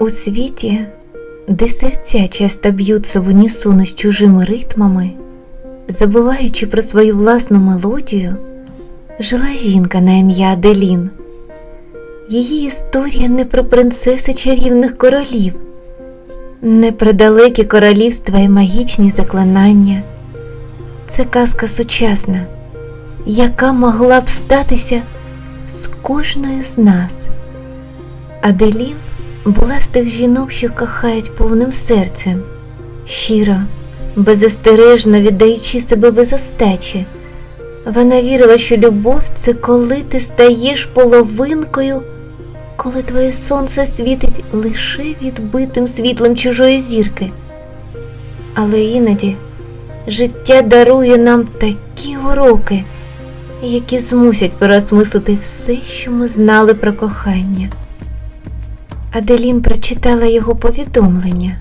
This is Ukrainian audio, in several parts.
У світі, де серця часто б'ються в унісону з чужими ритмами, забуваючи про свою власну мелодію, жила жінка на ім'я Аделін. Її історія не про принцеси чарівних королів, не про далекі королівства і магічні заклинання. Це казка сучасна, яка могла б статися з кожною з нас. Аделін була з тих жінок, що кохають повним серцем, щиро, беззастережно віддаючи себе без остачі. Вона вірила, що любов це коли ти стаєш половинкою, коли твоє сонце світить лише відбитим світлом чужої зірки. Але іноді життя дарує нам такі уроки, які змусять переосмислити все, що ми знали про кохання. Аделін прочитала його повідомлення.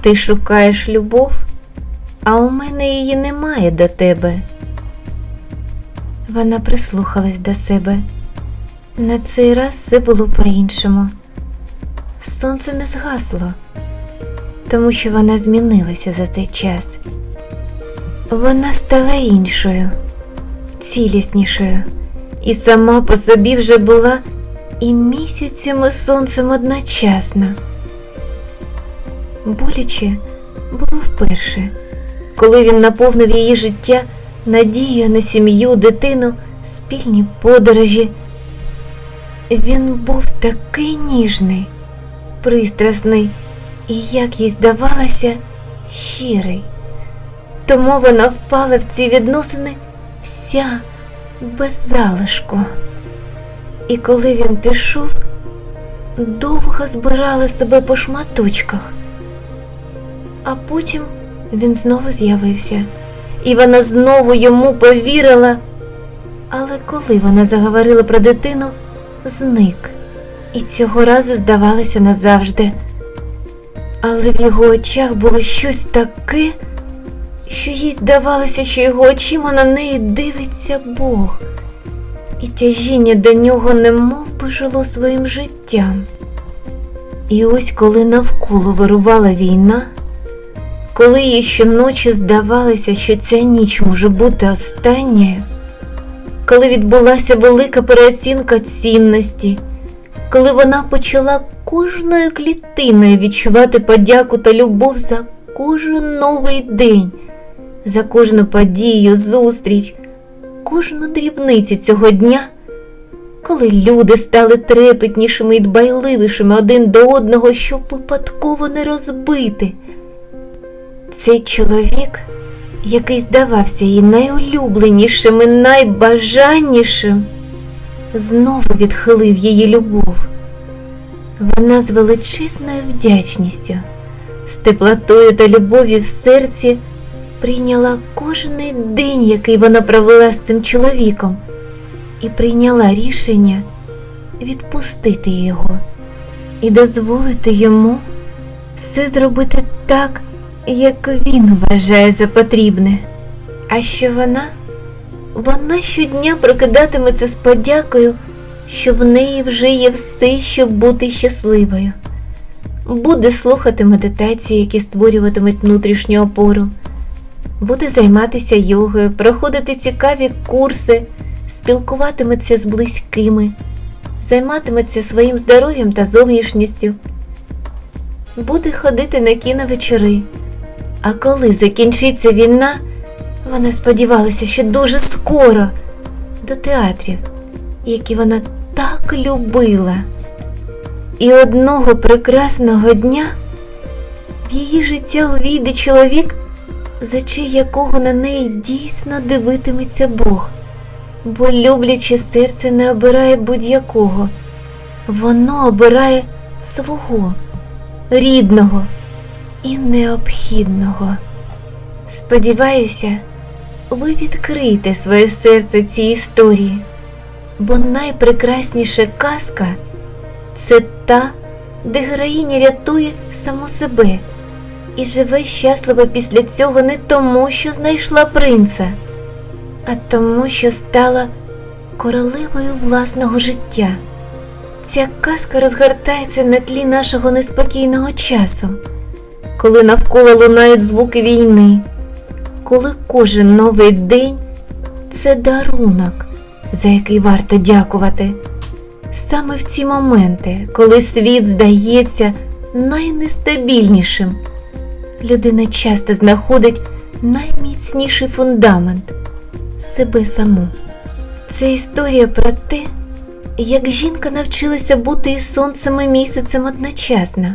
Ти шукаєш любов, а у мене її немає до тебе. Вона прислухалась до себе. На цей раз все було по-іншому. Сонце не згасло, тому що вона змінилася за цей час. Вона стала іншою, ціліснішою, і сама по собі вже була і місяцем і сонцем одночасно. Боляче було вперше, коли він наповнив її життя надією на сім'ю, дитину, спільні подорожі. Він був такий ніжний, пристрасний і, як їй здавалося, щирий. Тому вона впала в ці відносини вся без залишку. І коли він пішов, довго збирала себе по шматочках, а потім він знову з'явився, і вона знову йому повірила. Але коли вона заговорила про дитину, зник, і цього разу здавалося назавжди. Але в його очах було щось таке, що їй здавалося, що його очима на неї дивиться Бог і тяжіння до нього немов би жило своїм життям. І ось коли навколо вирувала війна, коли їй щоночі здавалося, що ця ніч може бути останньою, коли відбулася велика переоцінка цінності, коли вона почала кожною клітиною відчувати подяку та любов за кожен новий день, за кожну подію, зустріч кожну дрібницю цього дня, коли люди стали трепетнішими і дбайливішими один до одного, щоб випадково не розбити. Цей чоловік, який здавався їй найулюбленішим і найбажаннішим, знову відхилив її любов. Вона з величезною вдячністю, з теплотою та любов'ю в серці прийняла кожний день, який вона провела з цим чоловіком, і прийняла рішення відпустити його і дозволити йому все зробити так, як він вважає за потрібне. А що вона? Вона щодня прокидатиметься з подякою, що в неї вже є все, щоб бути щасливою. Буде слухати медитації, які створюватимуть внутрішню опору буде займатися йогою, проходити цікаві курси, спілкуватиметься з близькими, займатиметься своїм здоров'ям та зовнішністю, буде ходити на кіновечори. А коли закінчиться війна, вона сподівалася, що дуже скоро до театрів, які вона так любила. І одного прекрасного дня в її життя увійде чоловік з очей якого на неї дійсно дивитиметься Бог, бо любляче серце не обирає будь-якого, воно обирає свого, рідного і необхідного. Сподіваюся, ви відкриєте своє серце цій історії, бо найпрекрасніша казка це та, де героїня рятує саму себе і живе щасливо після цього не тому, що знайшла принца, а тому, що стала королевою власного життя. Ця казка розгортається на тлі нашого неспокійного часу, коли навколо лунають звуки війни, коли кожен новий день це дарунок, за який варто дякувати. Саме в ці моменти, коли світ здається найнестабільнішим, людина часто знаходить найміцніший фундамент себе саму. Це історія про те, як жінка навчилася бути і сонцем і місяцем одночасно,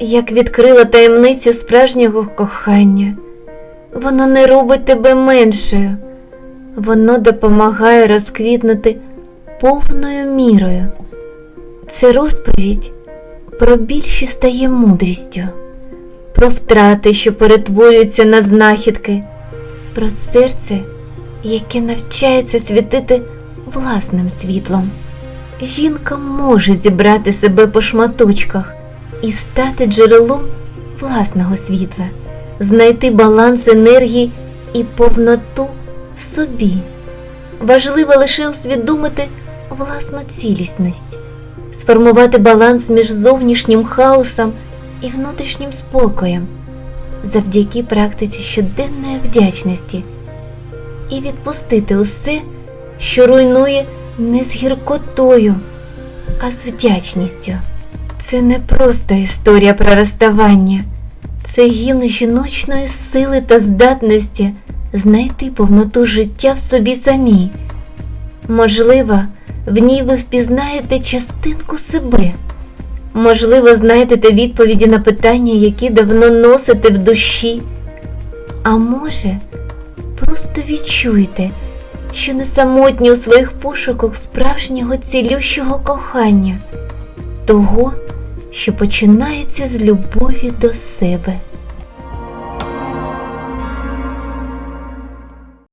як відкрила таємницю справжнього кохання. Воно не робить тебе меншою, воно допомагає розквітнути повною мірою. Це розповідь про біль, що стає мудрістю, про втрати, що перетворюються на знахідки, про серце, яке навчається світити власним світлом. Жінка може зібрати себе по шматочках і стати джерелом власного світла, знайти баланс енергії і повноту в собі. Важливо лише усвідомити власну цілісність, сформувати баланс між зовнішнім хаосом і внутрішнім спокоєм завдяки практиці щоденної вдячності і відпустити усе, що руйнує не з гіркотою, а з вдячністю. Це не просто історія про розставання, це гімн жіночної сили та здатності знайти повноту життя в собі самій. Можливо, в ній ви впізнаєте частинку себе. Можливо, знайдете відповіді на питання, які давно носите в душі. А може, просто відчуєте, що не самотні у своїх пошуках справжнього цілющого кохання, того, що починається з любові до себе.